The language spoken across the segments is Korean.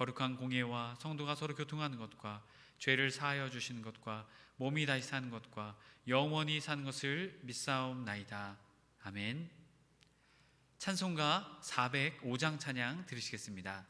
거룩한 공예와 성도가 서로 교통하는 것과 죄를 사하여 주시는 것과 몸이 다시 사는 것과 영원히 사는 것을 믿사옵나이다. 아멘. 찬송가 405장 찬양 들으시겠습니다.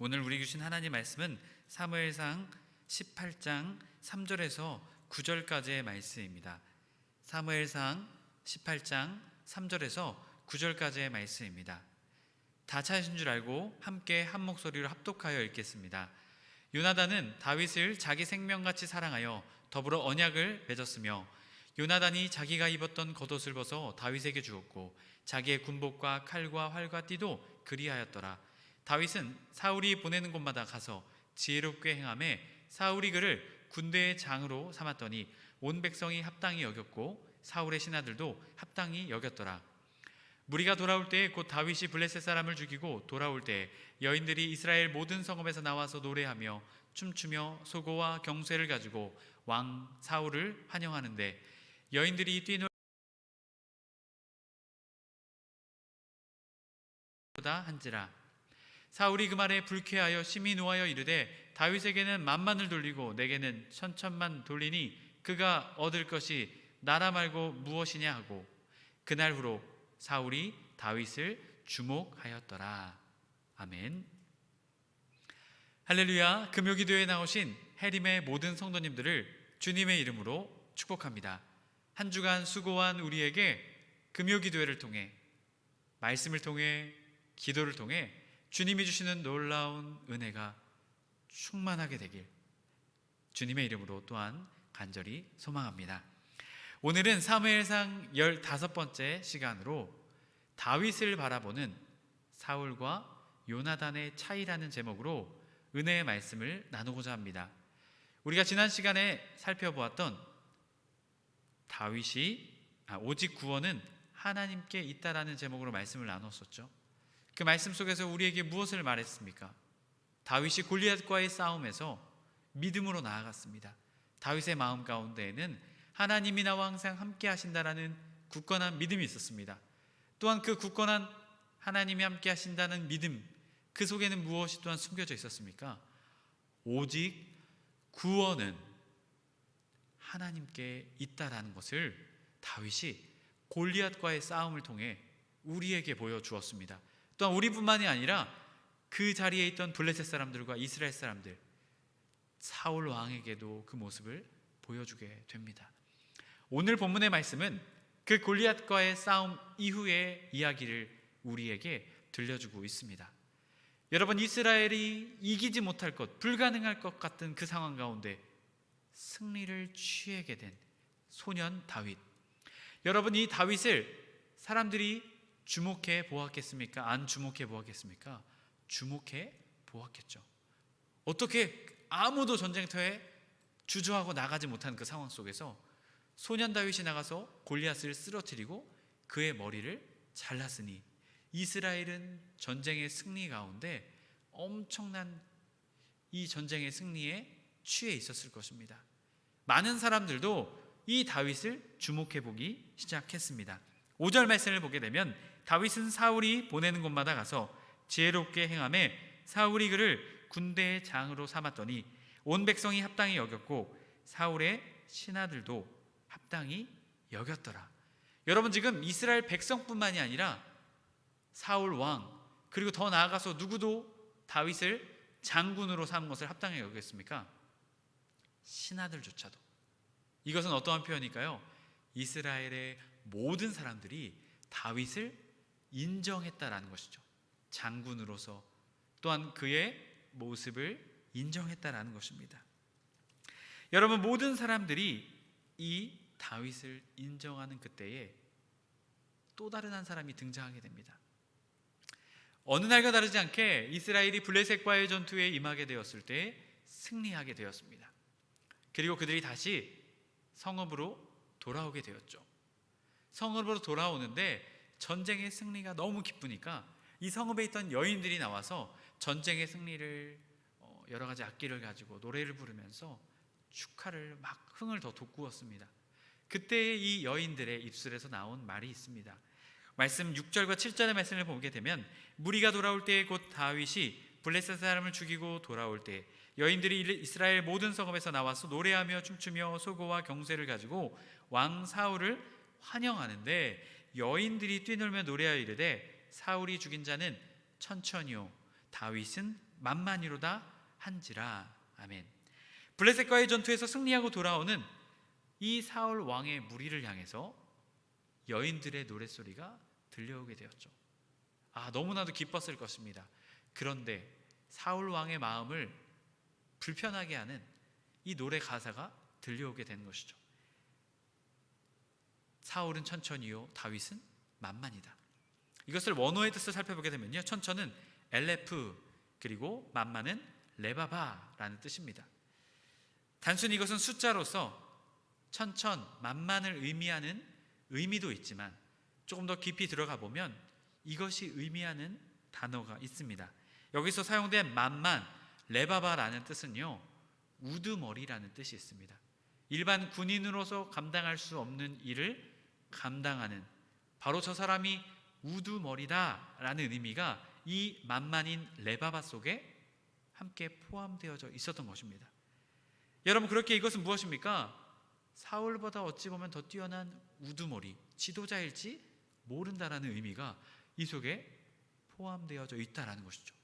오늘 우리 주신 하나님 말씀은 사무엘상 18장 3절에서 9절까지의 말씀입니다. 사무엘상 18장 3절에서 9절까지의 말씀입니다. 다 찾으신 줄 알고 함께 한 목소리로 합독하여 읽겠습니다. 요나단은 다윗을 자기 생명같이 사랑하여 더불어 언약을 맺었으며 요나단이 자기가 입었던 겉옷을 벗어 다윗에게 주었고 자기의 군복과 칼과 활과 띠도 그리하였더라. 다윗은 사울이 보내는 곳마다 가서 지혜롭게 행함에 사울이 그를 군대의 장으로 삼았더니 온 백성이 합당히 여겼고 사울의 신하들도 합당히 여겼더라. 무리가 돌아올 때에 곧 다윗이 블레셋 사람을 죽이고 돌아올 때 여인들이 이스라엘 모든 성읍에서 나와서 노래하며 춤추며 소고와 경쇠를 가지고 왕 사울을 환영하는데 여인들이 뛰놀 다 한지라 사울이 그 말에 불쾌하여 심히 노하여 이르되 다윗에게는 만만을 돌리고 내게는 천천만 돌리니 그가 얻을 것이 나라 말고 무엇이냐 하고 그날 후로 사울이 다윗을 주목하였더라. 아멘. 할렐루야. 금요 기도에 나오신 해림의 모든 성도님들을 주님의 이름으로 축복합니다. 한 주간 수고한 우리에게 금요 기도회를 통해 말씀을 통해 기도를 통해 주님이 주시는 놀라운 은혜가 충만하게 되길 주님의 이름으로 또한 간절히 소망합니다. 오늘은 사무엘상 15번째 시간으로 다윗을 바라보는 사울과 요나단의 차이라는 제목으로 은혜의 말씀을 나누고자 합니다. 우리가 지난 시간에 살펴보았던 다윗이 아, 오직 구원은 하나님께 있다라는 제목으로 말씀을 나눴었죠. 그 말씀 속에서 우리에게 무엇을 말했습니까? 다윗이 골리앗과의 싸움에서 믿음으로 나아갔습니다. 다윗의 마음 가운데에는 하나님이 나와 항상 함께 하신다라는 굳건한 믿음이 있었습니다. 또한 그 굳건한 하나님이 함께 하신다는 믿음 그 속에는 무엇이 또한 숨겨져 있었습니까? 오직 구원은 하나님께 있다라는 것을 다윗이 골리앗과의 싸움을 통해 우리에게 보여주었습니다. 또한 우리뿐만이 아니라 그 자리에 있던 블레셋 사람들과 이스라엘 사람들 사울 왕에게도 그 모습을 보여주게 됩니다. 오늘 본문의 말씀은 그 골리앗과의 싸움 이후의 이야기를 우리에게 들려주고 있습니다. 여러분 이스라엘이 이기지 못할 것, 불가능할 것 같은 그 상황 가운데 승리를 취하게 된 소년 다윗. 여러분 이 다윗을 사람들이 주목해 보았겠습니까? 안 주목해 보았겠습니까? 주목해 보았겠죠. 어떻게 아무도 전쟁터에 주저하고 나가지 못한 그 상황 속에서 소년 다윗이 나가서 골리앗을 쓰러뜨리고 그의 머리를 잘랐으니 이스라엘은 전쟁의 승리 가운데 엄청난 이 전쟁의 승리에 취해 있었을 것입니다. 많은 사람들도 이 다윗을 주목해 보기 시작했습니다. 5절 말씀을 보게 되면 다윗은 사울이 보내는 곳마다 가서 지혜롭게 행함에 사울이 그를 군대의 장으로 삼았더니 온 백성이 합당히 여겼고 사울의 신하들도 합당히 여겼더라. 여러분 지금 이스라엘 백성뿐만이 아니라 사울 왕 그리고 더 나아가서 누구도 다윗을 장군으로 삼은 것을 합당히 여겼습니까? 신하들조차도 이것은 어떠한 표현일까요? 이스라엘의 모든 사람들이 다윗을 인정했다라는 것이죠. 장군으로서 또한 그의 모습을 인정했다라는 것입니다. 여러분 모든 사람들이 이 다윗을 인정하는 그때에 또 다른 한 사람이 등장하게 됩니다. 어느 날과 다르지 않게 이스라엘이 블레셋과의 전투에 임하게 되었을 때 승리하게 되었습니다. 그리고 그들이 다시 성읍으로 돌아오게 되었죠. 성읍으로 돌아오는데 전쟁의 승리가 너무 기쁘니까 이 성읍에 있던 여인들이 나와서 전쟁의 승리를 어, 여러 가지 악기를 가지고 노래를 부르면서 축하를 막 흥을 더 돋구었습니다. 그때 이 여인들의 입술에서 나온 말이 있습니다. 말씀 6절과 7절의 말씀을 보게 되면 무리가 돌아올 때에 곧 다윗이 블레셋 사람을 죽이고 돌아올 때 여인들이 이스라엘 모든 성읍에서 나와서 노래하며 춤추며 소고와 경쇠를 가지고 왕 사울을 환영하는데 여인들이 뛰놀며 노래하여 이르되 사울이 죽인 자는 천천히요 다윗은 만만히로다 한지라 아멘. 블레셋과의 전투에서 승리하고 돌아오는 이 사울 왕의 무리를 향해서 여인들의 노랫소리가 들려오게 되었죠. 아, 너무나도 기뻤을 것입니다. 그런데 사울 왕의 마음을 불편하게 하는 이 노래 가사가 들려오게 된 것이죠. 사울은 천천히요, 다윗은 만만이다. 이것을 원어의 뜻을 살펴보게 되면요, 천천은 엘레프 그리고 만만은 레바바라는 뜻입니다. 단순히 이것은 숫자로서 천천, 만만을 의미하는 의미도 있지만 조금 더 깊이 들어가 보면 이것이 의미하는 단어가 있습니다. 여기서 사용된 만만, 레바바라는 뜻은요, 우두머리라는 뜻이 있습니다. 일반 군인으로서 감당할 수 없는 일을 감당하는 바로 저 사람이 우두머리다라는 의미가 이 만만인 레바바 속에 함께 포함되어져 있었던 것입니다. 여러분 그렇게 이것은 무엇입니까? 사울보다 어찌 보면 더 뛰어난 우두머리 지도자일지 모른다라는 의미가 이 속에 포함되어져 있다라는 것이죠.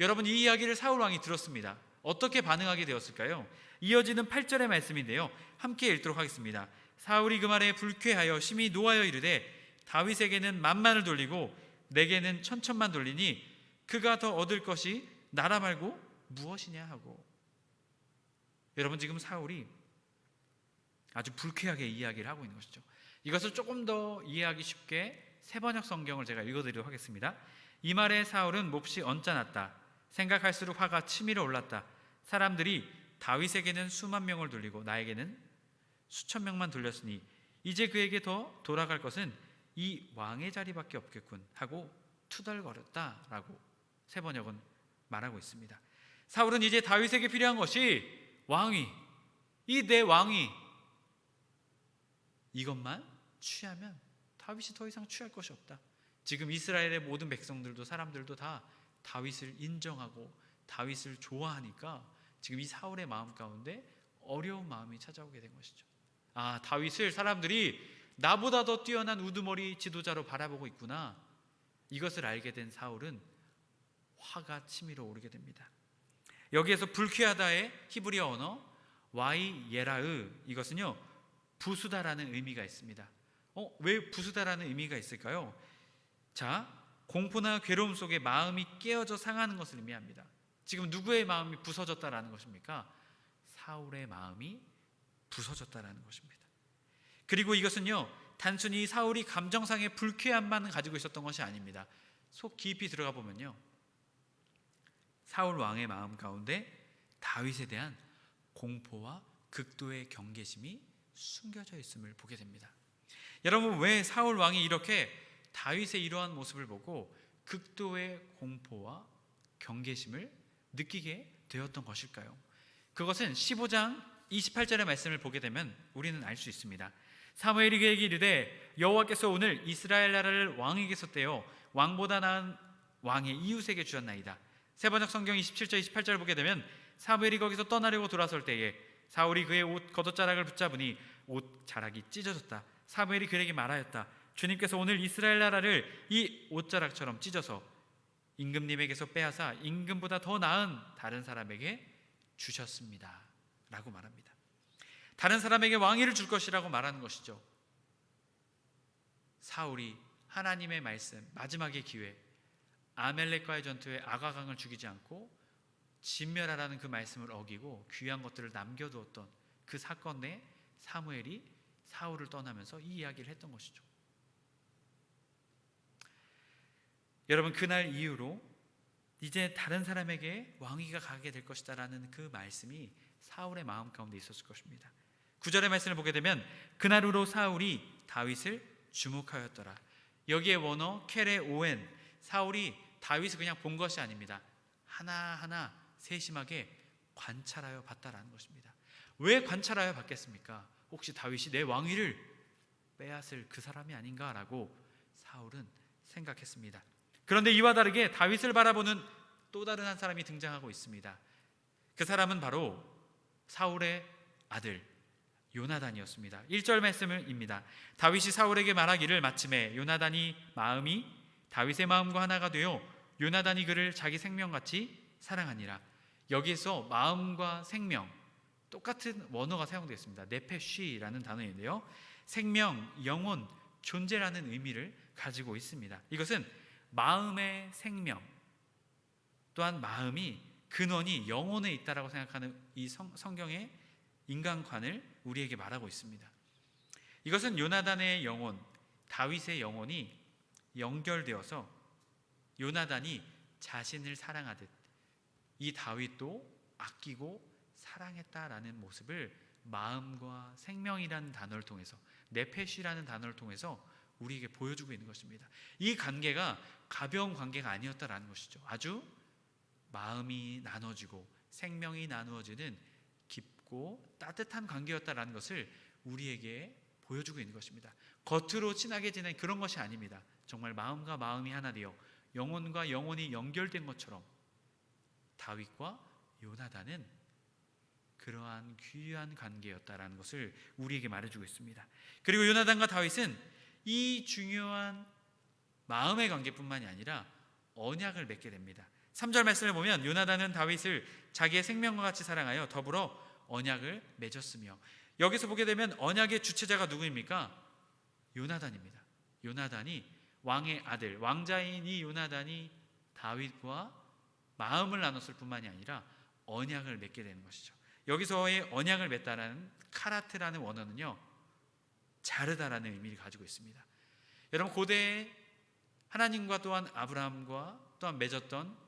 여러분 이 이야기를 사울 왕이 들었습니다. 어떻게 반응하게 되었을까요? 이어지는 8절의 말씀인데요. 함께 읽도록 하겠습니다. 사울이 그 말에 불쾌하여 심히 노하여 이르되 다윗에게는 만만을 돌리고 내게는 천천만 돌리니 그가 더 얻을 것이 나라 말고 무엇이냐 하고 여러분 지금 사울이 아주 불쾌하게 이야기를 하고 있는 것이죠. 이것을 조금 더 이해하기 쉽게 세번역 성경을 제가 읽어드리도록 하겠습니다. 이 말에 사울은 몹시 언짢았다. 생각할수록 화가 치밀어 올랐다. 사람들이 다윗에게는 수만 명을 돌리고 나에게는 수천 명만 돌렸으니 이제 그에게 더 돌아갈 것은 이 왕의 자리밖에 없겠군 하고 투덜거렸다라고 세 번역은 말하고 있습니다. 사울은 이제 다윗에게 필요한 것이 왕위, 이 내 왕위 이것만 취하면 다윗이 더 이상 취할 것이 없다. 지금 이스라엘의 모든 백성들도 사람들도 다 다윗을 인정하고 다윗을 좋아하니까 지금 이 사울의 마음 가운데 어려운 마음이 찾아오게 된 것이죠. 아, 다윗을 사람들이 나보다 더 뛰어난 우두머리 지도자로 바라보고 있구나. 이것을 알게 된 사울은 화가 치밀어 오르게 됩니다. 여기에서 불쾌하다의 히브리어 언어 와이 예라으 이것은요 부수다라는 의미가 있습니다. 어, 왜 부수다라는 의미가 있을까요? 자, 공포나 괴로움 속에 마음이 깨어져 상하는 것을 의미합니다. 지금 누구의 마음이 부서졌다라는 것입니까? 사울의 마음이 부서졌다라는 것입니다. 그리고 이것은요 단순히 사울이 감정상의 불쾌함만 가지고 있었던 것이 아닙니다. 속 깊이 들어가 보면요 사울 왕의 마음 가운데 다윗에 대한 공포와 극도의 경계심이 숨겨져 있음을 보게 됩니다. 여러분 왜 사울 왕이 이렇게 다윗의 이러한 모습을 보고 극도의 공포와 경계심을 느끼게 되었던 것일까요? 그것은 15장 28절의 말씀을 보게 되면 우리는 알 수 있습니다. 사무엘이 그에게 이르되 여호와께서 오늘 이스라엘 나라를 왕에게서 떼어 왕보다 나은 왕의 이웃에게 주셨나이다. 세번역 성경 27절 28절 보게 되면 사무엘이 거기서 떠나려고 돌아설 때에 사울이 그의 옷 겉옷자락을 붙잡으니 옷 자락이 찢어졌다. 사무엘이 그에게 말하였다. 주님께서 오늘 이스라엘 나라를 이 옷자락처럼 찢어서 임금님에게서 빼앗아 임금보다 더 나은 다른 사람에게 주셨습니다. 라고 말합니다. 다른 사람에게 왕위를 줄 것이라고 말하는 것이죠. 사울이 하나님의 말씀 마지막의 기회 아멜렉과의 전투에 아가강을 죽이지 않고 진멸하라는 그 말씀을 어기고 귀한 것들을 남겨두었던 그 사건 내 사무엘이 사울을 떠나면서 이 이야기를 했던 것이죠. 여러분 그날 이후로 이제 다른 사람에게 왕위가 가게 될 것이다라는 그 말씀이 사울의 마음 가운데 있었을 것입니다. 구절의 말씀을 보게 되면 그날 후로 사울이 다윗을 주목하였더라. 여기에 원어 케레 오엔 사울이 다윗을 그냥 본 것이 아닙니다. 하나하나 세심하게 관찰하여 봤다라는 것입니다. 왜 관찰하여 봤겠습니까? 혹시 다윗이 내 왕위를 빼앗을 그 사람이 아닌가라고 사울은 생각했습니다. 그런데 이와 다르게 다윗을 바라보는 또 다른 한 사람이 등장하고 있습니다. 그 사람은 바로 사울의 아들 요나단이었습니다. 1절 말씀입니다. 다윗이 사울에게 말하기를 마침에 요나단이 마음이 다윗의 마음과 하나가 되어 요나단이 그를 자기 생명같이 사랑하니라. 여기서 마음과 생명 똑같은 원어가 사용되어 있습니다. 네페쉬라는 단어인데요. 생명, 영혼, 존재라는 의미를 가지고 있습니다. 이것은 마음의 생명 또한 마음이 근원이 영혼에 있다라고 생각하는 이 성, 성경의 인간관을 우리에게 말하고 있습니다. 이것은 요나단의 영혼, 다윗의 영혼이 연결되어서 요나단이 자신을 사랑하듯 이 다윗도 아끼고 사랑했다라는 모습을 마음과 생명이라는 단어를 통해서 네페시라는 단어를 통해서 우리에게 보여주고 있는 것입니다. 이 관계가 가벼운 관계가 아니었다라는 것이죠. 아주 마음이 나눠지고 생명이 나누어지는 깊고 따뜻한 관계였다라는 것을 우리에게 보여주고 있는 것입니다. 겉으로 친하게 지낸 그런 것이 아닙니다. 정말 마음과 마음이 하나 되어 영혼과 영혼이 연결된 것처럼 다윗과 요나단은 그러한 귀한 관계였다라는 것을 우리에게 말해주고 있습니다. 그리고 요나단과 다윗은 이 중요한 마음의 관계뿐만이 아니라 언약을 맺게 됩니다. 3절 말씀을 보면 요나단은 다윗을 자기의 생명과 같이 사랑하여 더불어 언약을 맺었으며 여기서 보게 되면 언약의 주체자가 누구입니까? 요나단입니다. 요나단이 왕의 아들, 왕자인 이 요나단이 다윗과 마음을 나눴을 뿐만이 아니라 언약을 맺게 되는 것이죠. 여기서의 언약을 맺다라는 카라트라는 원어는요. 자르다라는 의미를 가지고 있습니다. 여러분 고대에 하나님과 또한 아브라함과 또한 맺었던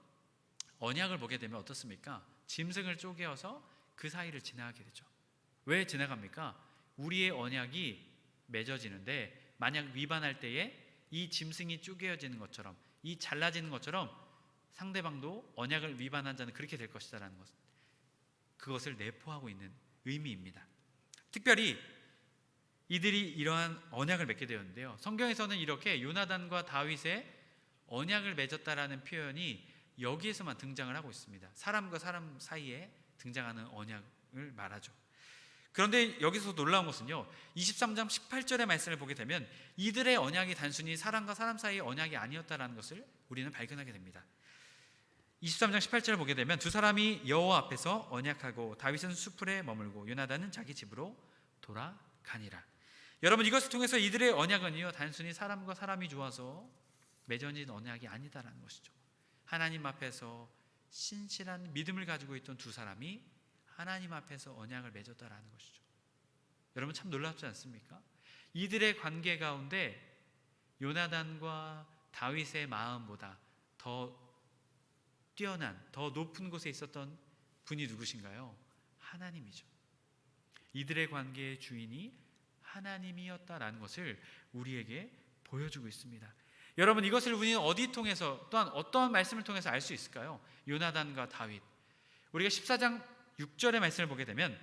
언약을 보게 되면 어떻습니까? 짐승을 쪼개어서 그 사이를 지나가게 되죠. 왜 지나갑니까? 우리의 언약이 맺어지는데 만약 위반할 때에 이 짐승이 쪼개어지는 것처럼 이 잘라지는 것처럼 상대방도 언약을 위반한 자는 그렇게 될 것이다라는 것. 그것을 내포하고 있는 의미입니다. 특별히 이들이 이러한 언약을 맺게 되었는데요. 성경에서는 이렇게 요나단과 다윗의 언약을 맺었다라는 표현이 여기에서만 등장을 하고 있습니다. 사람과 사람 사이에 등장하는 언약을 말하죠. 그런데 여기서 놀라운 것은요. 23장 18절의 말씀을 보게 되면 이들의 언약이 단순히 사람과 사람 사이의 언약이 아니었다라는 것을 우리는 발견하게 됩니다. 23장 18절을 보게 되면 두 사람이 여호와 앞에서 언약하고 다윗은 수풀에 머물고 요나단은 자기 집으로 돌아가니라. 여러분 이것을 통해서 이들의 언약은요 단순히 사람과 사람이 좋아서 맺어진 언약이 아니다라는 것이죠. 하나님 앞에서 신실한 믿음을 가지고 있던 두 사람이 하나님 앞에서 언약을 맺었다라는 것이죠. 여러분 참 놀랍지 않습니까? 이들의 관계 가운데 요나단과 다윗의 마음보다 더 뛰어난 더 높은 곳에 있었던 분이 누구신가요? 하나님이죠. 이들의 관계의 주인이 하나님이었다라는 것을 우리에게 보여주고 있습니다. 여러분 이것을 우리는 어디 통해서 또한 어떠한 말씀을 통해서 알 수 있을까요? 요나단과 다윗. 우리가 14장 6절의 말씀을 보게 되면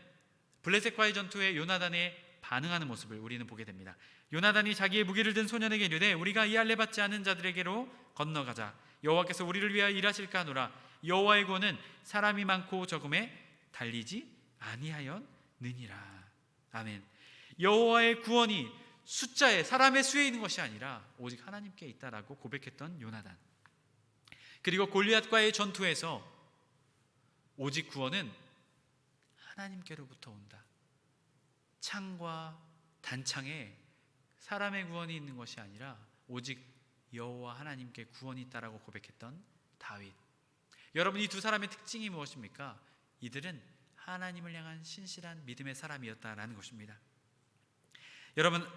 블레셋과의 전투에 요나단의 반응하는 모습을 우리는 보게 됩니다. 요나단이 자기의 무기를 든 소년에게 이르되 우리가 이 할례 받지 않은 자들에게로 건너가자. 여호와께서 우리를 위하여 일하실까 하노라. 여호와의 구원은 사람이 많고 적음에 달리지 아니하였느니라. 아멘. 여호와의 구원이 숫자에 사람의 수에 있는 것이 아니라 오직 하나님께 있다라고 고백했던 요나단. 그리고 골리앗과의 전투에서 오직 구원은 하나님께로부터 온다. 창과 단창에 사람의 구원이 있는 것이 아니라 오직 여호와 하나님께 구원이 있다라고 고백했던 다윗. 여러분 이 두 사람의 특징이 무엇입니까? 이들은 하나님을 향한 신실한 믿음의 사람이었다라는 것입니다. 여러분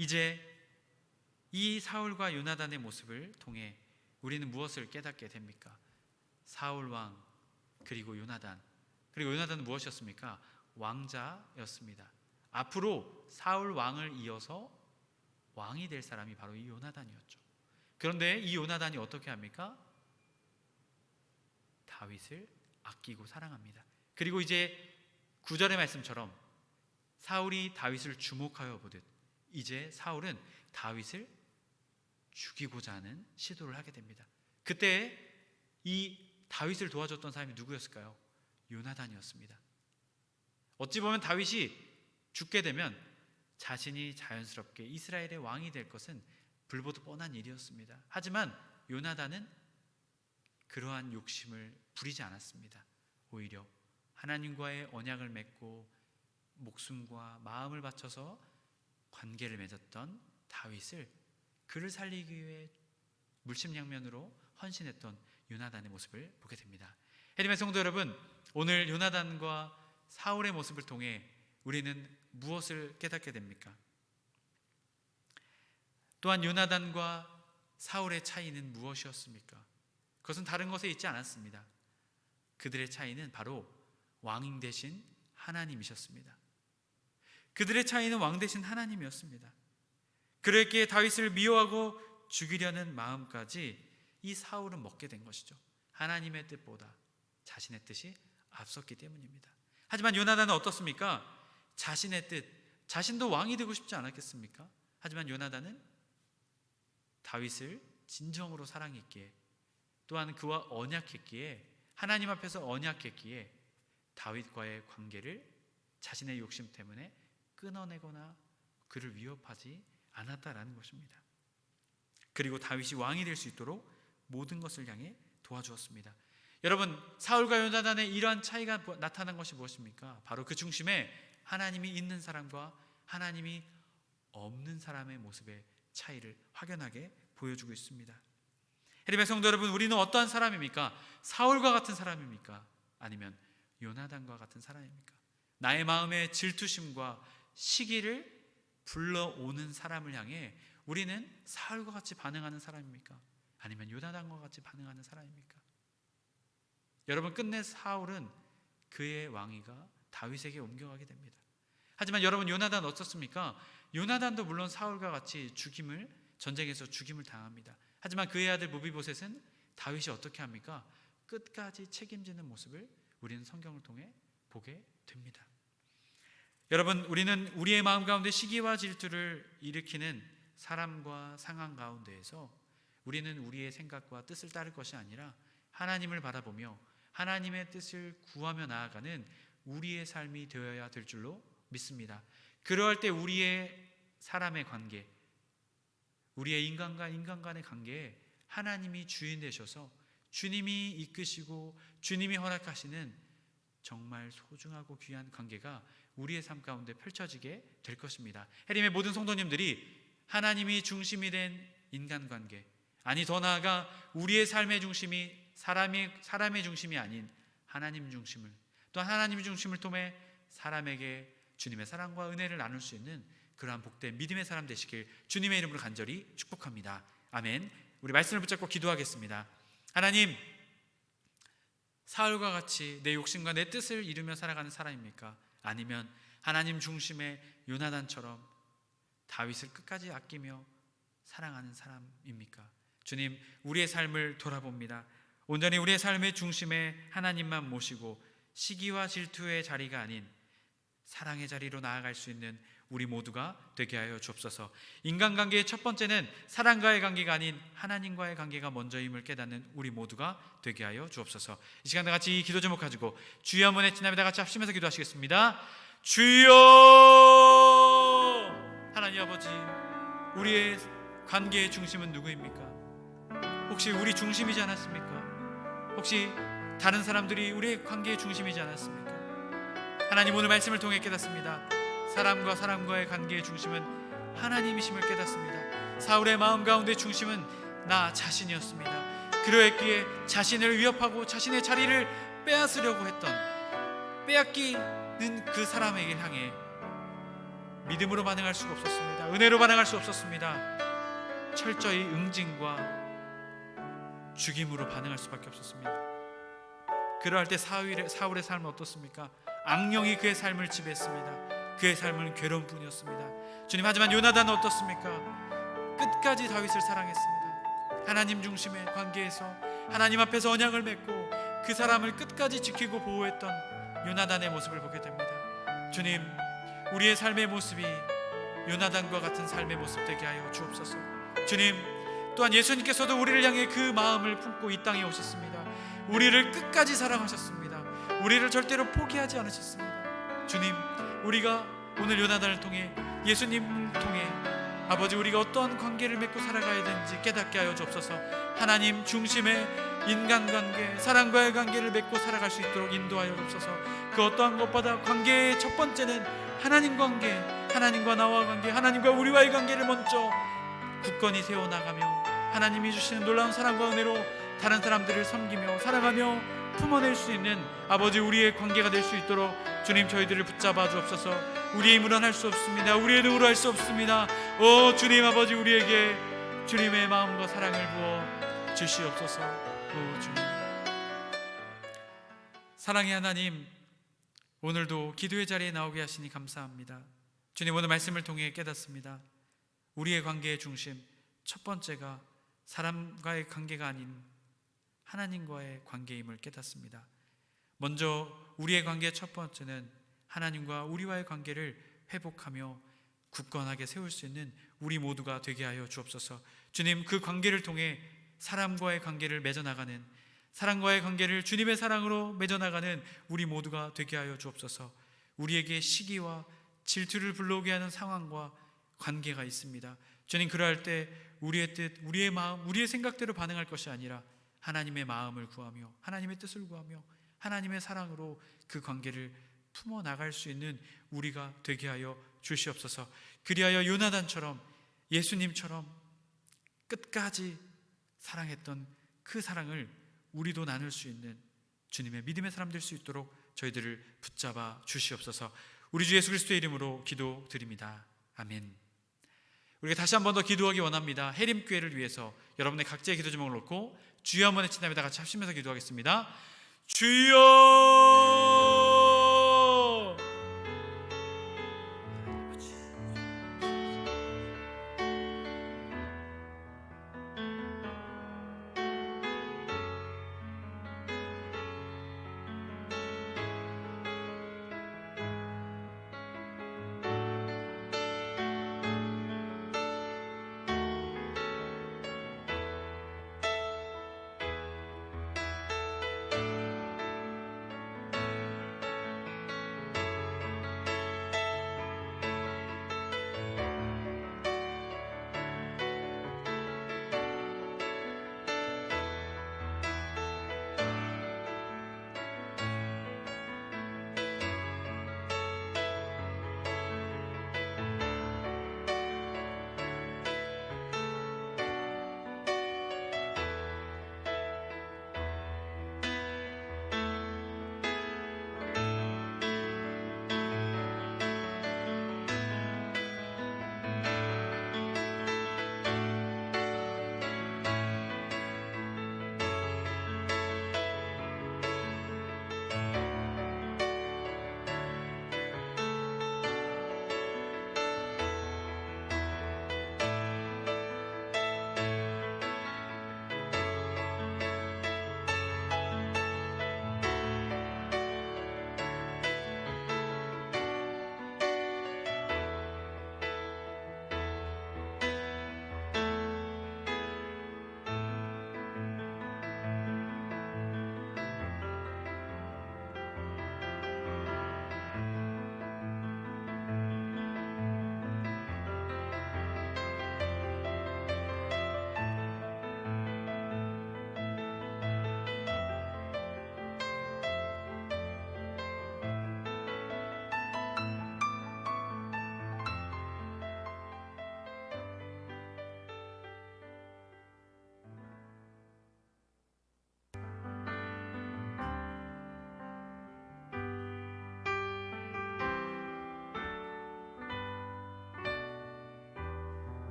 이제 이 사울과 요나단의 모습을 통해 우리는 무엇을 깨닫게 됩니까? 사울 왕 그리고 요나단 그리고 요나단은 무엇이었습니까? 왕자였습니다. 앞으로 사울 왕을 이어서 왕이 될 사람이 바로 이 요나단이었죠. 그런데 이 요나단이 어떻게 합니까? 다윗을 아끼고 사랑합니다. 그리고 이제 구절의 말씀처럼 사울이 다윗을 주목하여 보듯 이제 사울은 다윗을 죽이고자 하는 시도를 하게 됩니다. 그때 이 다윗을 도와줬던 사람이 누구였을까요? 요나단이었습니다. 어찌 보면 다윗이 죽게 되면 자신이 자연스럽게 이스라엘의 왕이 될 것은 불보듯 뻔한 일이었습니다. 하지만 요나단은 그러한 욕심을 부리지 않았습니다. 오히려 하나님과의 언약을 맺고 목숨과 마음을 바쳐서 관계를 맺었던 다윗을 그를 살리기 위해 물심양면으로 헌신했던 요나단의 모습을 보게 됩니다. 해림의 성도 여러분, 오늘 요나단과 사울의 모습을 통해 우리는 무엇을 깨닫게 됩니까? 또한 요나단과 사울의 차이는 무엇이었습니까? 그것은 다른 것에 있지 않았습니다. 그들의 차이는 바로 왕 대신 하나님이셨습니다. 그들의 차이는 왕 대신 하나님이었습니다. 그랬기에 다윗을 미워하고 죽이려는 마음까지 이 사울은 먹게 된 것이죠. 하나님의 뜻보다 자신의 뜻이 앞섰기 때문입니다. 하지만 요나단은 어떻습니까? 자신의 뜻, 자신도 왕이 되고 싶지 않았겠습니까? 하지만 요나단은 다윗을 진정으로 사랑했기에 또한 그와 언약했기에 하나님 앞에서 언약했기에 다윗과의 관계를 자신의 욕심 때문에 끊어내거나 그를 위협하지 않았다라는 것입니다. 그리고 다윗이 왕이 될 수 있도록 모든 것을 향해 도와주었습니다. 여러분 사울과 요나단의 이러한 차이가 나타난 것이 무엇입니까? 바로 그 중심에 하나님이 있는 사람과 하나님이 없는 사람의 모습의 차이를 확연하게 보여주고 있습니다. 해림의 성도 여러분, 우리는 어떠한 사람입니까? 사울과 같은 사람입니까? 아니면 요나단과 같은 사람입니까? 나의 마음의 질투심과 시기를 불러오는 사람을 향해 우리는 사울과 같이 반응하는 사람입니까? 아니면 요나단과 같이 반응하는 사람입니까? 여러분 끝내 사울은 그의 왕위가 다윗에게 옮겨가게 됩니다. 하지만 여러분 요나단 어떻습니까? 요나단도 물론 사울과 같이 죽임을 전쟁에서 죽임을 당합니다. 하지만 그의 아들 무비보셋은 다윗이 어떻게 합니까? 끝까지 책임지는 모습을 우리는 성경을 통해 보게 됩니다. 여러분, 우리는 우리의 마음 가운데 시기와 질투를 일으키는 사람과 상황 가운데에서 우리는 우리의 생각과 뜻을 따를 것이 아니라 하나님을 바라보며 하나님의 뜻을 구하며 나아가는 우리의 삶이 되어야 될 줄로 믿습니다. 그러할 때 우리의 사람의 관계, 우리의 인간과 인간 간의 관계에 하나님이 주인 되셔서 주님이 이끄시고 주님이 허락하시는 정말 소중하고 귀한 관계가 우리의 삶 가운데 펼쳐지게 될 것입니다. 해림의 모든 성도님들이 하나님이 중심이 된 인간 관계, 아니 더 나아가 우리의 삶의 중심이 사람의 사람의 중심이 아닌 하나님 중심을 또 하나님 중심을 통해 사람에게 주님의 사랑과 은혜를 나눌 수 있는 그러한 복된 믿음의 사람 되시길 주님의 이름으로 간절히 축복합니다. 아멘. 우리 말씀을 붙잡고 기도하겠습니다. 하나님 사울과 같이 내 욕심과 내 뜻을 이루며 살아가는 사람입니까? 아니면 하나님 중심의 요나단처럼 다윗을 끝까지 아끼며 사랑하는 사람입니까? 주님, 우리의 삶을 돌아봅니다. 온전히 우리의 삶의 중심에 하나님만 모시고 시기와 질투의 자리가 아닌 사랑의 자리로 나아갈 수 있는 우리 모두가 되게 하여 주옵소서. 인간관계의 첫 번째는 사랑과의 관계가 아닌 하나님과의 관계가 먼저임을 깨닫는 우리 모두가 되게 하여 주옵소서. 이 시간 다 같이 기도 제목 가지고 주여 한번 외치나며 다 같이 합심해서 기도하시겠습니다. 주여 하나님 아버지 우리의 관계의 중심은 누구입니까? 혹시 우리 중심이지 않았습니까? 혹시 다른 사람들이 우리의 관계의 중심이지 않았습니까? 하나님 오늘 말씀을 통해 깨닫습니다. 사람과 사람과의 관계의 중심은 하나님이심을 깨닫습니다. 사울의 마음 가운데 중심은 나 자신이었습니다. 그러했기에 자신을 위협하고 자신의 자리를 빼앗으려고 했던 빼앗기는 그 사람에게 향해 믿음으로 반응할 수가 없었습니다. 은혜로 반응할 수 없었습니다. 철저히 응징과 죽임으로 반응할 수밖에 없었습니다. 그러할 때 사울의, 사울의 삶은 어떻습니까? 악령이 그의 삶을 지배했습니다. 그의 삶은 괴로움뿐이었습니다. 주님 하지만 요나단은 어떻습니까? 끝까지 다윗을 사랑했습니다. 하나님 중심의 관계에서 하나님 앞에서 언약을 맺고 그 사람을 끝까지 지키고 보호했던 요나단의 모습을 보게 됩니다. 주님, 우리의 삶의 모습이 요나단과 같은 삶의 모습 되게 하여 주옵소서. 주님, 또한 예수님께서도 우리를 향해 그 마음을 품고 이 땅에 오셨습니다. 우리를 끝까지 사랑하셨습니다. 우리를 절대로 포기하지 않으셨습니다. 주님, 우리가 오늘 요나단을 통해 예수님을 통해 아버지 우리가 어떠한 관계를 맺고 살아가야 되는지 깨닫게 하여 주옵소서. 하나님 중심의 인간관계, 사랑과의 관계를 맺고 살아갈 수 있도록 인도하여 주옵소서. 그 어떠한 것보다 관계의 첫 번째는 하나님 관계, 하나님과 나와 관계, 하나님과 우리와의 관계를 먼저 굳건히 세워 나가며 하나님이 주시는 놀라운 사랑과 은혜로 다른 사람들을 섬기며 사랑하며 품어낼 수 있는 아버지 우리의 관계가 될 수 있도록 주님 저희들을 붙잡아 주옵소서. 우리의 힘으로 할수 없습니다. 우리의 능으로 할 수 없습니다. 오 주님 아버지 우리에게 주님의 마음과 사랑을 부어 주시옵소서. 오 주님. 사랑의 하나님 오늘도 기도의 자리에 나오게 하시니 감사합니다. 주님 오늘 말씀을 통해 깨닫습니다. 우리의 관계의 중심 첫 번째가 사람과의 관계가 아닌 하나님과의 관계임을 깨닫습니다. 먼저 우리의 관계의 첫 번째는 하나님과 우리와의 관계를 회복하며 굳건하게 세울 수 있는 우리 모두가 되게 하여 주옵소서. 주님 그 관계를 통해 사람과의 관계를 맺어 나가는 사랑과의 관계를 주님의 사랑으로 맺어 나가는 우리 모두가 되게 하여 주옵소서. 우리에게 시기와 질투를 불러오게 하는 상황과 관계가 있습니다. 주님 그러할 때 우리의 뜻, 우리의 마음, 우리의 생각대로 반응할 것이 아니라 하나님의 마음을 구하며 하나님의 뜻을 구하며 하나님의 사랑으로 그 관계를 품어 나갈 수 있는 우리가 되게 하여 주시옵소서. 그리하여 요나단처럼 예수님처럼 끝까지 사랑했던 그 사랑을 우리도 나눌 수 있는 주님의 믿음의 사람 될 수 있도록 저희들을 붙잡아 주시옵소서. 우리 주 예수 그리스도의 이름으로 기도드립니다. 아멘. 우리가 다시 한 번 더 기도하기 원합니다. 해림교회를 위해서 여러분의 각자의 기도 제목을 놓고 주여 한번 외친다면 다 같이 합심해서 기도하겠습니다. 주여